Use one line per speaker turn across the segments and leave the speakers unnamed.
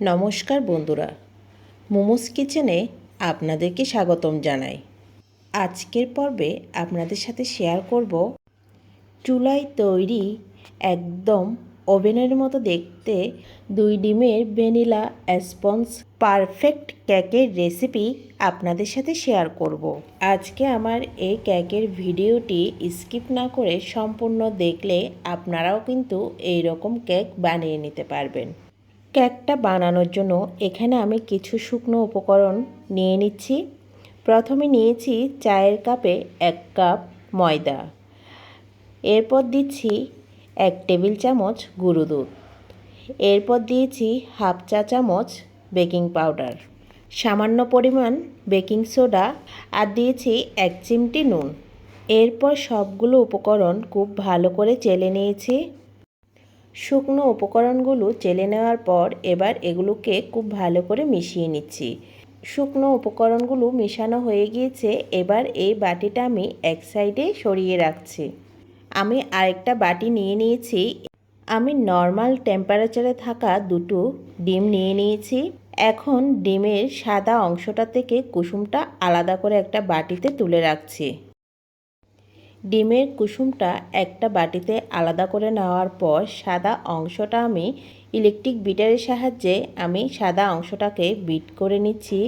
নমস্কার বন্ধুরা। মোমোস কিচেনে আপনাদেরকে স্বাগতম জানাই। আজকের পর্বে আপনাদের সাথে শেয়ার করব চুলায় তৈরি একদম ওভেনের মতো দেখতে দুই ডিমের ভ্যানিলা স্পঞ্জ পারফেক্ট কেকের রেসিপি আপনাদের সাথে শেয়ার করব। আজকে আমার এই কেকের ভিডিওটি স্কিপ না করে সম্পূর্ণ দেখলে আপনারাও কিন্তু এই রকম কেক বানিয়ে নিতে পারবেন। কেকটা বানানোর জন্য এখানে আমি কিছু শুকনো উপকরণ নিয়ে নিচ্ছি। প্রথমে নিয়েছি চায়ের কাপে এক কাপ ময়দা। এরপর দিচ্ছি এক টেবিল চামচ গুঁড়ো দুধ। এরপর দিয়েছি হাফ চা চামচ বেকিং পাউডার। সামান্য পরিমাণ বেকিং সোডা আর দিয়েছি এক চিমটি নুন। এরপর সবগুলো উপকরণ খুব ভালো করে চেলে নিয়েছি। শুকনো উপকরণগুলো চেলে নেওয়ার পর এবার এগুলোকে খুব ভালো করে মিশিয়ে নিচ্ছি। শুকনো উপকরণগুলো মেশানো হয়ে গিয়েছে, এবার এই বাটিটা আমি এক সাইডে সরিয়ে রাখছি। আমি আরেকটা বাটি নিয়ে নিয়েছি। আমি নর্মাল টেম্পারেচারে থাকা দুটো ডিম নিয়ে নিয়েছি। এখন ডিমের সাদা অংশটা থেকে কুসুমটা আলাদা করে একটা বাটিতে তুলে রাখছি। ডিমের কুসুমটা একটা বাটিতে আলাদা করে নেওয়ার পর সাদা অংশটা আমি ইলেকট্রিক বিটারের সাহায্যে আমি সাদা অংশটাকে বিট করে নিচ্ছি।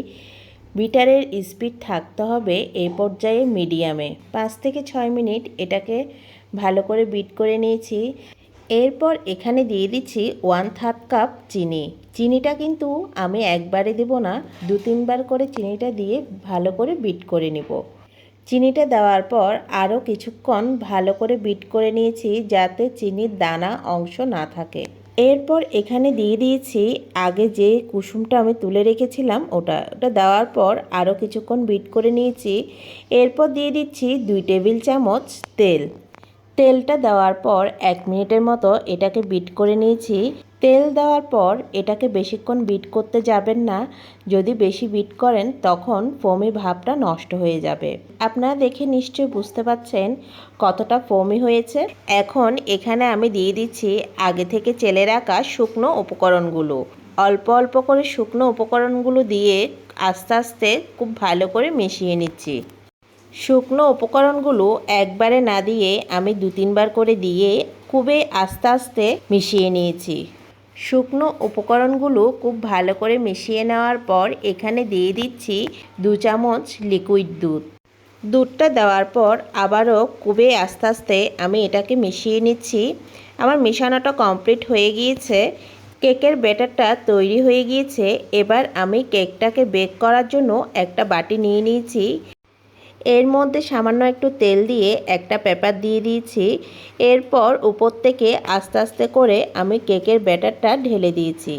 বিটারের স্পিড থাকতে হবে এই পর্যায়ে মিডিয়ামে পাঁচ থেকে ছয় মিনিট এটাকে ভালো করে বিট করে নিয়েছি। এরপর এখানে দিয়ে দিচ্ছি ওয়ান থার্ড কাপ চিনি। চিনিটা কিন্তু আমি একবারে দেব না দু তিনবার করে চিনিটা দিয়ে ভালো করে বিট করে নেব। চিনিটা দেওয়ার পর আরও কিছুক্ষণ ভালো করে বিট করে নিয়েছি যাতে চিনির দানা অংশ না থাকে। এরপর এখানে দিয়ে দিয়েছি আগে যে কুসুমটা আমি তুলে রেখেছিলাম ওটা। ওটা দেওয়ার পর আরও কিছুক্ষণ বিট করে নিয়েছি। এরপর দিয়ে দিচ্ছি দুই টেবিল চামচ তেল। তেলটা দেওয়ার পর এক মিনিটের মতো এটাকে বিট করে নিয়েছি। তেল দেওয়ার পর এটাকে বেশিক্ষণ বিট করতে যাবেন না। যদি বেশি বিট করেন, তখন ফোমি ভাবটা নষ্ট হয়ে যাবে। আপনারা দেখে নিশ্চয়ই বুঝতে পাচ্ছেন কতটা ফোমি হয়েছে। এখন এখানে আমি দিয়ে দিচ্ছি আগে থেকে চেলে রাখা শুকনো উপকরণগুলো। অল্প অল্প করে শুকনো উপকরণগুলো দিয়ে আস্তে আস্তে খুব ভালো করে মিশিয়ে নিচ্ছি। শুকনো উপকরণগুলো একবারে না দিয়ে আমি দু তিনবার করে দিয়ে খুবই আস্তে আস্তে মিশিয়ে নিয়েছি। শুকনো উপকরণগুলো খুব ভালো করে মিশিয়ে নেওয়ার পর এখানে দিয়ে দিচ্ছি দু চামচ লিকুইড দুধ। দুধটা দেওয়ার পর আবারও খুবই আস্তে আস্তে আমি এটাকে মিশিয়ে নিচ্ছি। আমার মেশানোটা কমপ্লিট হয়ে গিয়েছে। কেকের ব্যাটারটা তৈরি হয়ে গিয়েছে। এবার আমি কেকটাকে বেক করার জন্য একটা বাটি নিয়ে নিয়েছি। এর মধ্যে সামান্য একটু তেল দিয়ে একটা পেপার দিয়ে দিয়েছি। এরপর উপর থেকে আস্তে আস্তে করে আমি কেকের ব্যাটারটা ঢেলে দিয়েছি।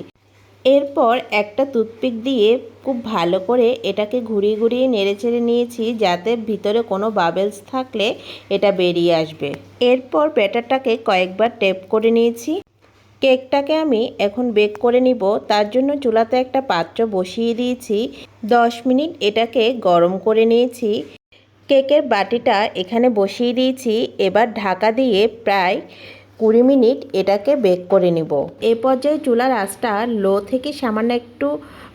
এরপর একটা টুথপিক দিয়ে খুব ভালো করে এটাকে ঘুরিয়ে ঘুরিয়ে নেড়ে চেড়ে নিয়েছি যাতে ভিতরে কোনো বাবেলস থাকলে এটা বেরিয়ে আসবে। এরপর ব্যাটারটাকে কয়েকবার টেপ করে নিয়েছি। কেকটাকে আমি এখন বেক করে নিব। তার জন্য চুলাতে একটা পাত্র বসিয়ে দিয়েছি। দশ মিনিট এটাকে গরম করে নিয়েছি। কেকের বাটিটা এখানে বসিয়ে দিয়েছি। এবার ঢাকা দিয়ে প্রায় কুড়ি মিনিট এটাকে বেক করে নিব। এ পর্যায়ে চুলার আঁচটা লো থেকে সামান্য একটু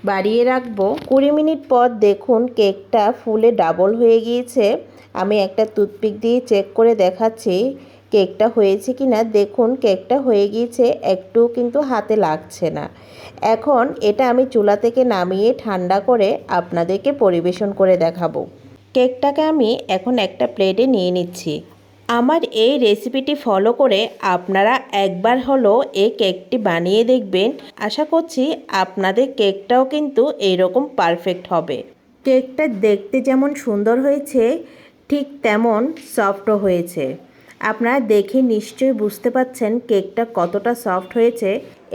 বাড়িয়ে রাখব। কুড়ি মিনিট পর দেখুন কেকটা ফুলে ডাবল হয়ে গিয়েছে। আমি একটা টুথপিক দিয়ে চেক করে দেখাচ্ছি কেকটা হয়েছে কি না দেখুন কেকটা হয়ে গিয়েছে, একটু কিন্তু হাতে লাগছে না। এখন এটা আমি চুলা থেকে নামিয়ে ঠান্ডা করে আপনাদেরকে পরিবেশন করে দেখাবো। কেকটাকে আমি এখন একটা প্লেটে নিয়ে নিচ্ছি। আমার এই রেসিপিটি ফলো করে আপনারা একবার হলো এই কেকটি বানিয়ে দেখবেন। আশা করছি আপনাদের কেকটাও কিন্তু এইরকম পারফেক্ট হবে। কেকটা দেখতে যেমন সুন্দর হয়েছে, ঠিক তেমন সফটও হয়েছে। আপনারা দেখে নিশ্চয়ই বুঝতে পাচ্ছেন কেকটা কতটা সফট হয়েছে।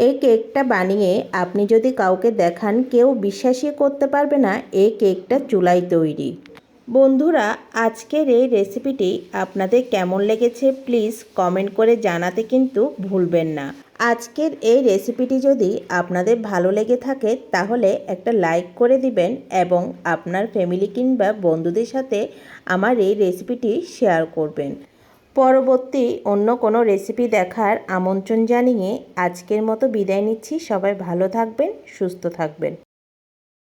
এই কেকটা বানিয়ে আপনি যদি কাউকে দেখান, কেউ বিশ্বাসই করতে পারবে না এই কেকটা চুলাই তৈরি। বন্ধুরা, আজকের এই রেসিপিটি আপনাদের কেমন লেগেছে প্লিজ কমেন্ট করে জানাতে কিন্তু ভুলবেন না। আজকের এই রেসিপিটি যদি আপনাদের ভালো লেগে থাকে, তাহলে একটা লাইক করে দিবেন এবং আপনার ফ্যামিলি কিংবা বন্ধুদের সাথে আমার এই রেসিপিটি শেয়ার করবেন। পরবর্তী অন্য কোনো রেসিপি দেখার আমন্ত্রণ জানিয়ে আজকের মতো বিদায় নিচ্ছি। সবাই ভালো থাকবেন, সুস্থ থাকবেন।